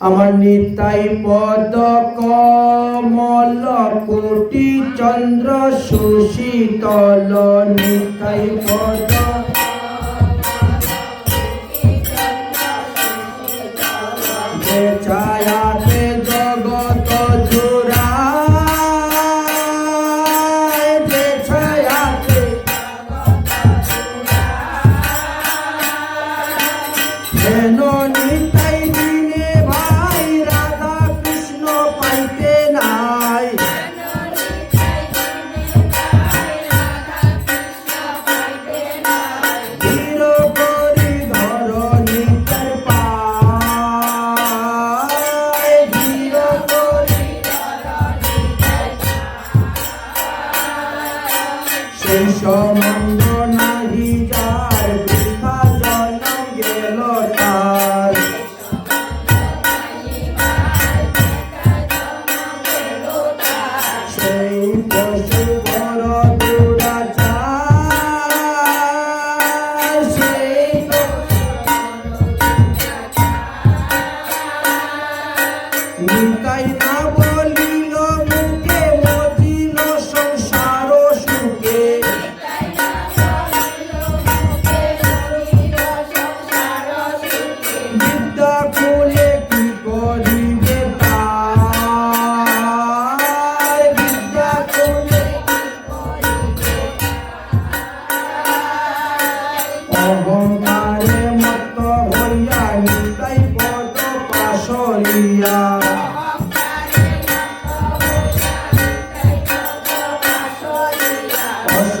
আমার নিতাই পদ কমল কোটি চন্দ্র সুশীতল নিতাই পদ ছায়াতে জগত kai